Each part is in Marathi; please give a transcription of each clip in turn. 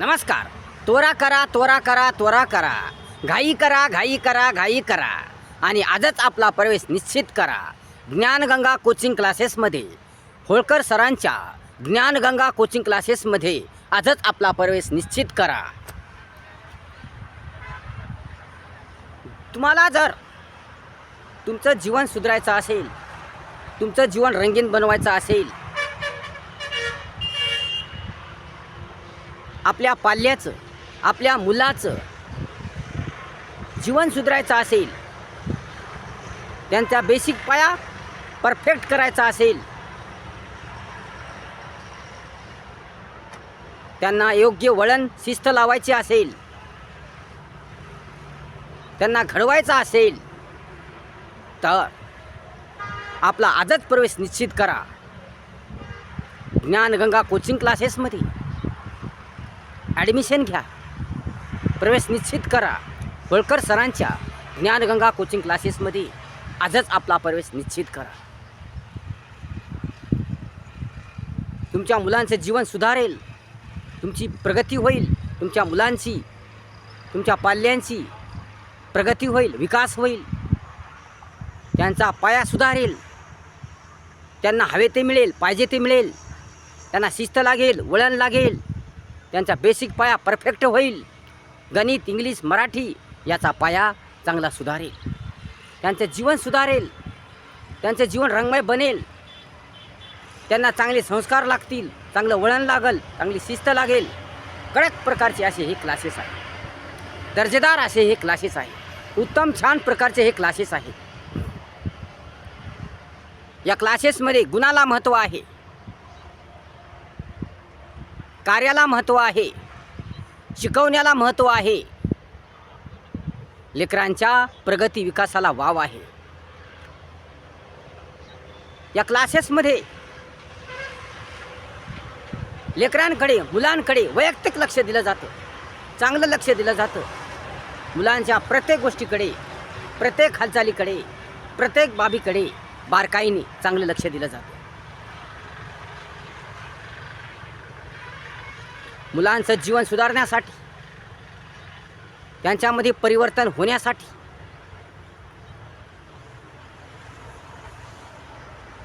नमस्कार. त्वरा करा त्वरा करा त्वरा करा. घाई करा घाई करा घाई करा. आणि आजच आपला प्रवेश निश्चित करा. ज्ञानगंगा कोचिंग क्लासेसमध्ये. होळकर सरांच्या ज्ञानगंगा कोचिंग क्लासेसमध्ये आजच आपला प्रवेश निश्चित करा. तुम्हाला जर तुमचं जीवन सुधारायचं असेल तुमचं जीवन रंगीन बनवायचं असेल आपल्या पाल्याचं आपल्या मुलाचं जीवन सुधारायचं असेल त्यांचा बेसिक पाया परफेक्ट करायचा असेल त्यांना योग्य वळण शिस्त लावायची असेल त्यांना घडवायचा असेल तर आपला आजच प्रवेश निश्चित करा. ज्ञानगंगा कोचिंग क्लासेसमध्ये ॲडमिशन घ्या. प्रवेश निश्चित करा. होळकर सरांच्या ज्ञानगंगा कोचिंग क्लासेसमध्ये आजच आपला प्रवेश निश्चित करा. तुमच्या मुलांचं जीवन सुधारेल. तुमची प्रगती होईल. तुमच्या मुलांची तुमच्या पाल्यांची प्रगती होईल विकास होईल. त्यांचा पाया सुधारेल. त्यांना हवे ते मिळेल पाहिजे ते मिळेल. त्यांना शिस्त लागेल वळण लागेल. त्यांचा बेसिक पाया परफेक्ट होईल. गणित इंग्लिश मराठी याचा पाया चांगला सुधारेल. त्यांचं जीवन सुधारेल. त्यांचं जीवन रंगमय बनेल. त्यांना चांगले संस्कार लागतील चांगलं वळण लागल चांगली शिस्त लागेल. कडक प्रकारचे असे हे क्लासेस आहे दर्जेदार असे हे क्लासेस आहे उत्तम छान प्रकारचे हे क्लासेस आहेत. या क्लासेसमध्ये गुणाला महत्त्व आहे. कार्याला महत्त्व आहे. शिकवण्याला महत्त्व आहे. लेकरांच्या प्रगती विकासाला वाव आहे. या क्लासेसमध्ये लेकरांकडे मुलांकडे वैयक्तिक लक्ष दिलं जातं. चांगलं लक्ष दिलं जातं. मुलांच्या प्रत्येक गोष्टीकडे प्रत्येक हालचालीकडे प्रत्येक बाबीकडे बारकाईने चांगलं लक्ष दिलं जातं. मुलांचं जीवन सुधारण्यासाठी त्यांच्यामध्ये परिवर्तन होण्यासाठी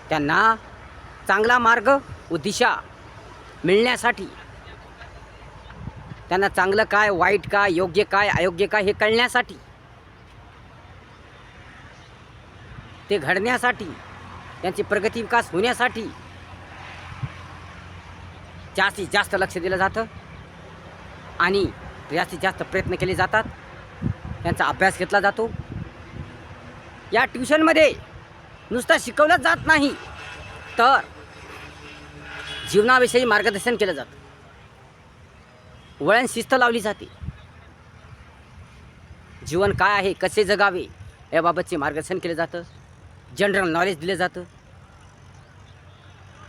त्यांना चांगला मार्ग व दिशा मिळण्यासाठी त्यांना चांगलं काय वाईट काय योग्य काय अयोग्य काय हे कळण्यासाठी ते घडण्यासाठी त्यांची प्रगती विकास होण्यासाठी जास्तीत जास्त लक्ष दिलं जातं आणि जास्तीत जास्त प्रयत्न केले जातात. त्यांचा अभ्यास घेतला जातो. या ट्युशनमध्ये नुसतं शिकवलं जात नाही तर जीवनाविषयी मार्गदर्शन केलं जातं. वळण शिस्त लावली जाते. जीवन काय आहे कसे जगावे याबाबतचे मार्गदर्शन केलं जातं. जनरल नॉलेज दिलं जातं.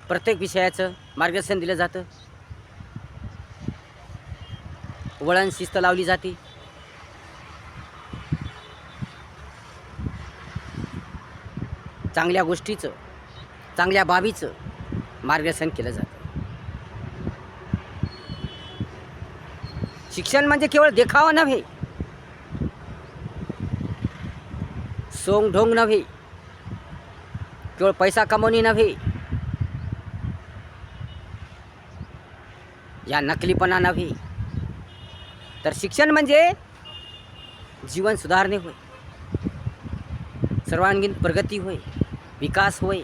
प्रत्येक विषयाचं मार्गदर्शन दिलं जातं. वळण शिस्त लावली जाते. चांगल्या गोष्टीचं चांगल्या बाबीचं मार्गदर्शन केलं जातं. शिक्षण म्हणजे केवळ देखावा नव्हे सोंग ढोंग नव्हे केवळ पैसा कमवणे नव्हे या नकलीपणा नव्हे तर शिक्षण म्हणजे जीवन सुधारणे होय. सर्वांगीण प्रगती होय. विकास होय.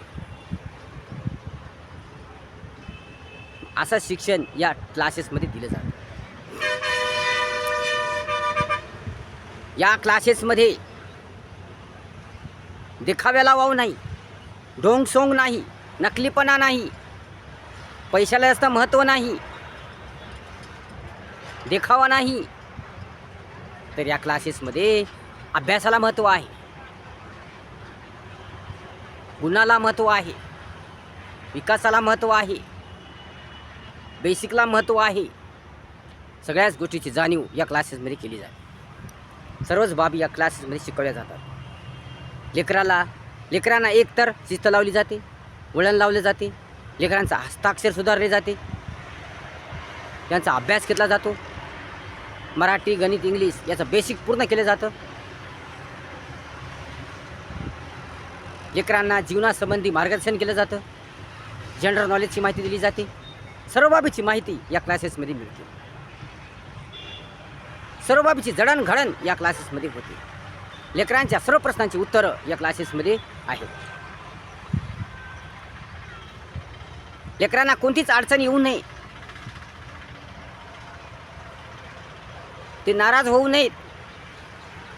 असं शिक्षण या क्लासेसमध्ये दिलं जातं. या क्लासेसमध्ये देखाव्याला वाव नाही ढोंगसोंग नाही नकलीपणा नाही पैशाला जास्त महत्त्व नाही देखावा नाही. तर या क्लासेसमध्ये अभ्यासाला महत्त्व आहे. गुणाला महत्त्व आहे. विकासाला महत्त्व आहे. बेसिकला महत्त्व आहे. सगळ्याच गोष्टीची जाणीव या क्लासेसमध्ये केली जाते. सर्वच बाबी या क्लासेसमध्ये शिकवल्या जातात. लेकराला लेकरांना एकतर शिस्त लावली जाते वळण लावले जाते लेकरांचा हस्ताक्षर सुधारले जाते. त्यांचा अभ्यास घेतला जातो. मराठी गणित इंग्लिश याचं बेसिक पूर्ण केलं जातं. लेकरांना जीवनासंबंधी मार्गदर्शन केलं जातं. जनरल नॉलेजची माहिती दिली जाते. सर्व बाबीची माहिती या क्लासेसमध्ये मिळते. सर्व बाबीची जडणघडण या क्लासेसमध्ये होते. लेकरांच्या सर्व प्रश्नांची उत्तरं या क्लासेसमध्ये आहेत. लेकरांना कोणतीच अडचण येऊ नये. ते नाराज होऊ नयेत.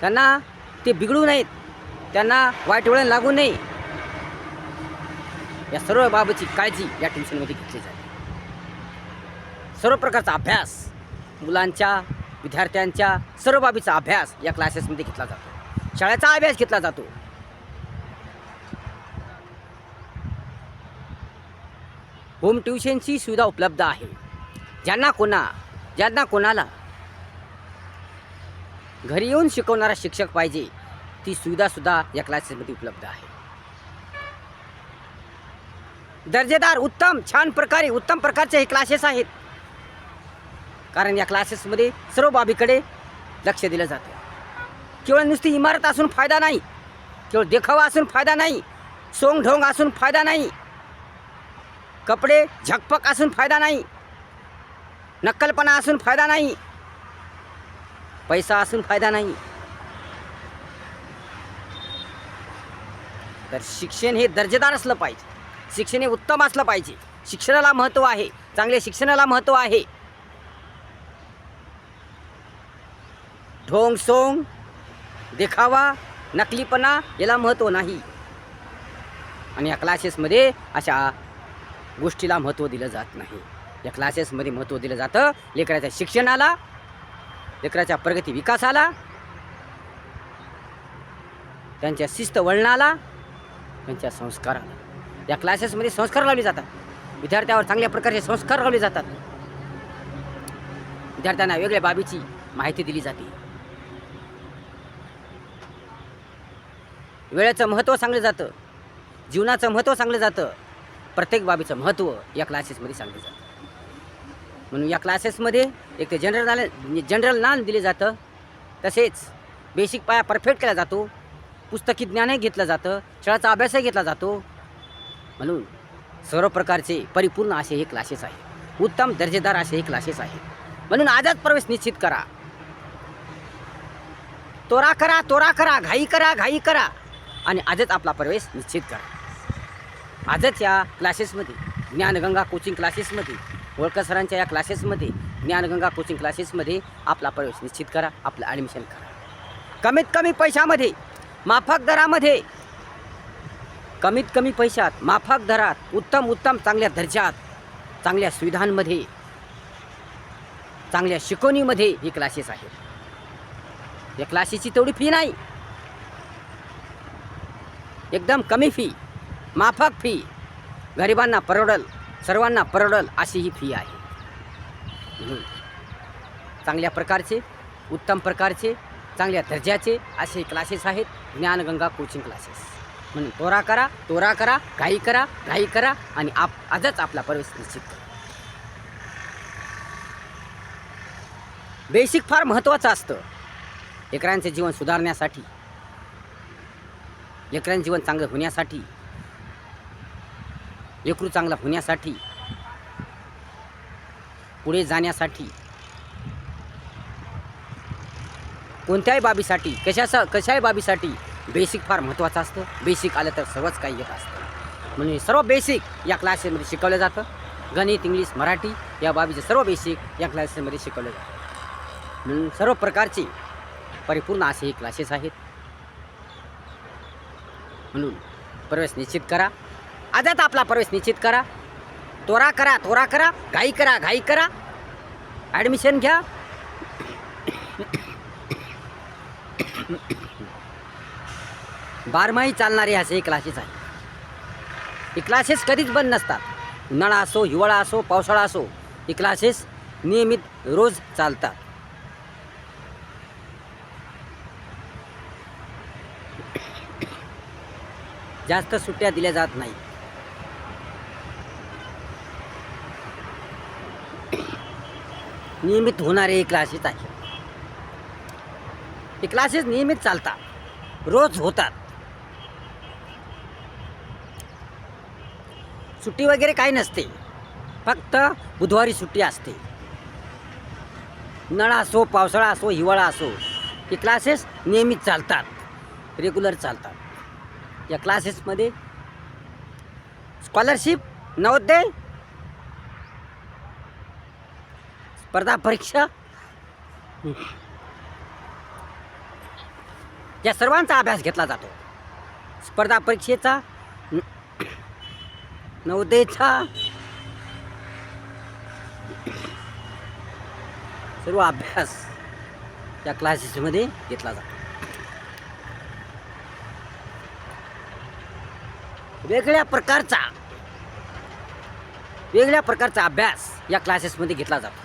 त्यांना ते बिघडू नयेत. त्यांना वाईट वळण लागू नये. या सर्व बाबीची काळजी या ट्युशनमध्ये घेतली जाते. सर्व प्रकारचा अभ्यास मुलांच्या विद्यार्थ्यांच्या सर्व बाबीचा अभ्यास या क्लासेसमध्ये घेतला जातो. शाळेचा अभ्यास घेतला जातो. होम ट्युशनची सुविधा उपलब्ध आहे. ज्यांना कोणा ज्यांना कोणाला घरी येऊन शिकवणारा शिक्षक पाहिजे. ती सुविधासुद्धा या क्लासेसमध्ये उपलब्ध आहे. दर्जेदार उत्तम छान प्रकारे उत्तम प्रकारचे हे क्लासेस आहेत. कारण या क्लासेसमध्ये सर्व बाबीकडे लक्ष दिलं जातं. केवळ नुसती इमारत असून फायदा नाही. केवळ देखावा असून फायदा नाही. सोंग ढोंग असून फायदा नाही. कपडे झकपक असून फायदा नाही. नक्कलपणा असून फायदा नाही. पैसा असून फायदा नाही. तर शिक्षण हे दर्जेदार असलं पाहिजे. शिक्षण हे उत्तम असलं पाहिजे. शिक्षणाला महत्त्व आहे. चांगल्या शिक्षणाला महत्त्व आहे. ढोंग सोंग देखावा नकलीपणा याला महत्त्व नाही. आणि या क्लासेसमध्ये अशा गोष्टीला महत्त्व दिलं जात नाही. या क्लासेसमध्ये महत्त्व दिलं जातं. लेकराच्या शिक्षणाला लेकराच्या प्रगती विकासाला त्यांच्या शिस्त वळणाला त्यांच्या संस्काराला. या क्लासेसमध्ये संस्कार लावले जातात. विद्यार्थ्यावर चांगल्या प्रकारचे संस्कार लावले जातात. विद्यार्थ्यांना वेगळ्या बाबीची माहिती दिली जाते. वेळेचं महत्त्व सांगलं जातं. जीवनाचं महत्त्व सांगलं जातं. प्रत्येक बाबीचं महत्त्व या क्लासेसमध्ये सांगलं जातं. म्हणून या क्लासेसमध्ये एक ते जनरल नॉलेज जनरल ज्ञान दिले जातं. तसेच बेसिक पाया परफेक्ट केला जातो. पुस्तकी ज्ञानही घेतलं जातं. खेळाचा अभ्यासही घेतला जातो. म्हणून सर्व प्रकारचे परिपूर्ण असे हे क्लासेस आहे उत्तम दर्जेदार असे हे क्लासेस आहे म्हणून आजच प्रवेश निश्चित करा. तोरा करा तोरा करा घाई करा घाई करा. आणि आजच आपला प्रवेश निश्चित करा. आजच या क्लासेसमध्ये ज्ञानगंगा कोचिंग क्लासेसमध्ये होळकर सरांच्या या क्लासेसमध्ये ज्ञानगंगा कोचिंग क्लासेसमध्ये आपला प्रवेश निश्चित करा आपलं ॲडमिशन करा. कमीत कमी पैशामध्ये माफक दरामध्ये कमीत कमी पैशात माफक दरात उत्तम उत्तम चांगल्या दर्जात चांगल्या सुविधांमध्ये चांगल्या शिकवणीमध्ये हे क्लासेस आहेत. या क्लासेसची तेवढी फी नाही. एकदम कमी फी माफक फी गरिबांना परवडल. सर्वांना परवडल अशी ही फी आहे. म्हणून चांगल्या प्रकारचे उत्तम प्रकारचे चांगल्या दर्जाचे असे क्लासेस आहेत ज्ञानगंगा कोचिंग क्लासेस म्हणून तोरा करा तोरा करा घाई करा घाई करा आणि आप आजच आपला प्रवेश निश्चित करा. बेसिक फार महत्त्वाचं असतं. लेकरांचे जीवन सुधारण्यासाठी लेकरांचे जीवन चांगलं होण्यासाठी लेकरू चांगला होण्यासाठी पुढे जाण्यासाठी कोणत्याही बाबीसाठी कशाचा कशाही बाबीसाठी बेसिक फार महत्त्वाचं असतं. बेसिक आलं तर सर्वच काही येत असतं. म्हणून सर्व बेसिक या क्लासेसमध्ये शिकवलं जातं. गणित इंग्लिश मराठी या बाबीचे सर्व बेसिक या क्लासेसमध्ये शिकवलं जातं. म्हणून सर्व प्रकारचे परिपूर्ण असे हे क्लासेस आहेत. म्हणून प्रवेश निश्चित करा. आजच आपला प्रवेश निश्चित करा. तोरा करा तोरा करा घाई करा घाई करा. ॲडमिशन घ्या. बारमाही चालणारे असे क्लासेस आहे हे क्लासेस कधीच बंद नसतात. उन्हाळा असो हिवाळा असो पावसाळा असो हे क्लासेस नियमित रोज चालतात. जास्त सुट्ट्या दिल्या जात नाही नियमित होणारे हे क्लासेस आहेत. हे क्लासेस नियमित चालतात. रोज होतात. सुट्टी वगैरे काही नसते. फक्त बुधवारी सुट्टी असते. उन्हाळा असो पावसाळा असो हिवाळा असो हे क्लासेस नियमित चालतात. रेग्युलर चालतात. या क्लासेसमध्ये स्कॉलरशिप नवोदय स्पर्धा परीक्षा? या सर्वांचा अभ्यास घेतला जातो. स्पर्धा परीक्षेचा नवदेचा सर्व अभ्यास या क्लासेसमध्ये घेतला जातो. वेगळ्या प्रकारचा वेगळ्या प्रकारचा अभ्यास या क्लासेसमध्ये घेतला जातो.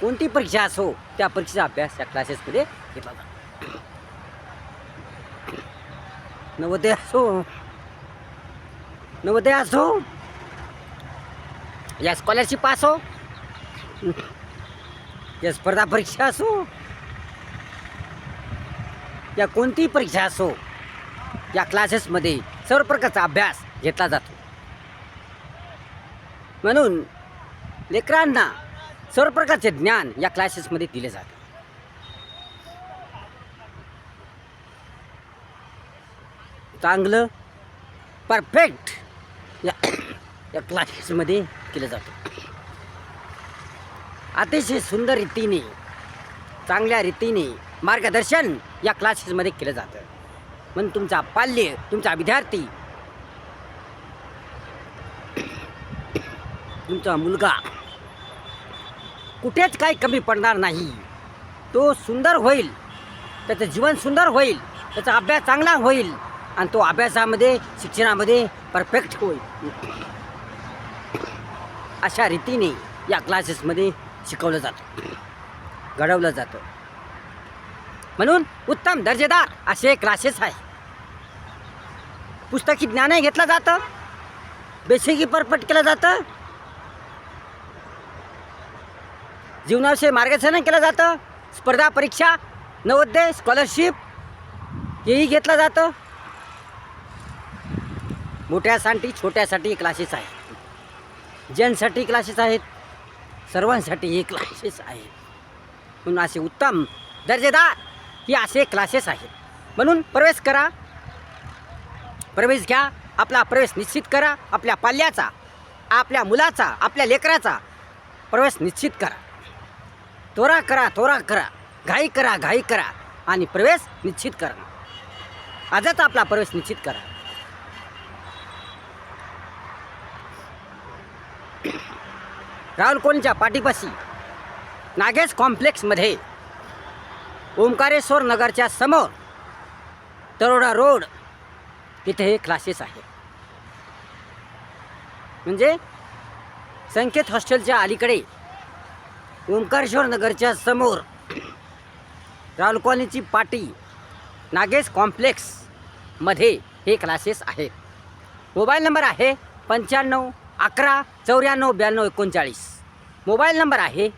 कोणती परीक्षा असो त्या परीक्षेचा अभ्यास या क्लासेसमध्ये घेतला जातो नवोदय असो नवोदय असो या स्कॉलरशिप असो या स्पर्धा परीक्षा असो या कोणतीही परीक्षा असो या क्लासेसमध्ये सर्व प्रकारचा अभ्यास घेतला जातो. म्हणून लेकरांना सर्व प्रकारचे ज्ञान या क्लासेसमध्ये दिले जाते. चांगलं परफेक्ट या या क्लासेसमध्ये केलं जातं. अतिशय सुंदर रीतीने चांगल्या रीतीने मार्गदर्शन या क्लासेसमध्ये केलं जातं. म्हणून तुमचा पाल्य तुमचा विद्यार्थी तुमचा मुलगा कुठेच काही कमी पडणार नाही. तो सुंदर होईल त्याचं जीवन सुंदर होईल त्याचा अभ्यास चांगला होईल आणि तो अभ्यासामध्ये शिक्षणामध्ये परफेक्ट होईल. अशा रीतीने या क्लासेसमध्ये शिकवलं जातं घडवलं जातं. म्हणून उत्तम दर्जेदार असे क्लासेस आहे. पुस्तकी ज्ञानही घेतलं जातं बेसिकही परफेक्ट केलं जातं जीवनाविषयी मार्गदर्शन केलं जातं. स्पर्धा परीक्षा नवोदय स्कॉलरशिप हेही घेतलं जातं. मोठ्यासाठी छोट्यासाठी क्लासेस आहेत. जेंट्ससाठी क्लासेस आहेत सर्वांसाठी हे क्लासेस आहेत. म्हणून असे उत्तम दर्जेदार ही असे क्लासेस आहेत. म्हणून प्रवेश करा. प्रवेश घ्या. आपला प्रवेश निश्चित करा. आपल्या पाल्याचा आपल्या मुलाचा आपल्या लेकराचा प्रवेश निश्चित करा. त्वरा करा त्वरा करा. घाई करा घाई करा. आणि प्रवेश निश्चित करा. आजच आपला प्रवेश निश्चित करा. राहुल कोणच्या पाठीपाशी? नागेश कॉम्प्लेक्समध्ये. ओंकारेश्वर नगरच्या समोर. तरोडा रोड. तिथे हे क्लासेस आहे. म्हणजे संकेत हॉस्टेलच्या अलीकडे ओंकारेश्वर नगरच्या समोर राहुल कॉलनीची पाटी नागेश कॉम्प्लेक्समध्ये हे क्लासेस आहेत. मोबाईल नंबर आहे पंच्याण्णव अकरा चौऱ्याण्णव ब्याण्णव एकोणचाळीस. मोबाईल नंबर आहे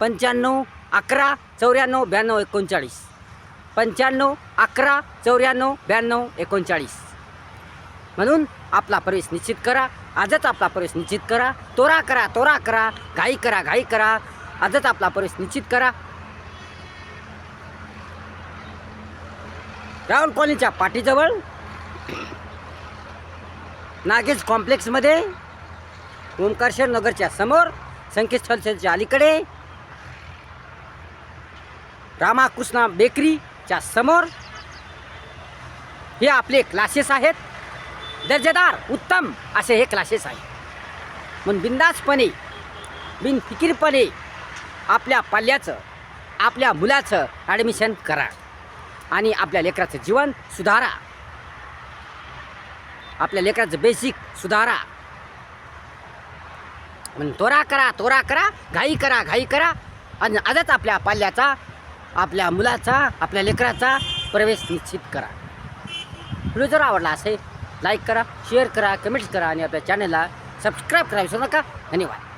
पंच्याण्णव अकरा चौऱ्याण्णव ब्याण्णव एकोणचाळीस. पंच्याण्णव अकरा चौऱ्याण्णव ब्याण्णव एकोणचाळीस. म्हणून आपला प्रवेश निश्चित करा. आजच आपला प्रवेश निश्चित करा. तोरा करा तोरा करा. घाई करा घाई करा. आजच आपला प्रवेश निश्चित करा. राहुल कॉलनीच्या पाठीजवळ नागेश कॉम्प्लेक्समध्ये ओंकारेश्वर नगरच्या समोर संकेतस्थळच्या अलीकडे रामाकृष्णा बेकरीच्या समोर हे आपले क्लासेस आहेत. दर्जेदार उत्तम असे हे क्लासेस आहेत. म्हणून बिंदासपणे बिनफिकीरपणे आपल्या पाल्याचं आपल्या मुलाचं ॲडमिशन करा. आणि आपल्या लेकराचं जीवन सुधारा. आपल्या लेकराचं बेसिक सुधारा. तोरा करा तोरा करा घाई करा घाई करा. आणि आजच आपल्या पाल्याचा आपल्या मुलाचा आपल्या लेकराचा प्रवेश निश्चित करा. व्हिडिओ जर आवडला असेल लाईक करा शेअर करा कमेंट्स करा आणि आपल्या चॅनलला सबस्क्राईब करा विसरू नका. धन्यवाद.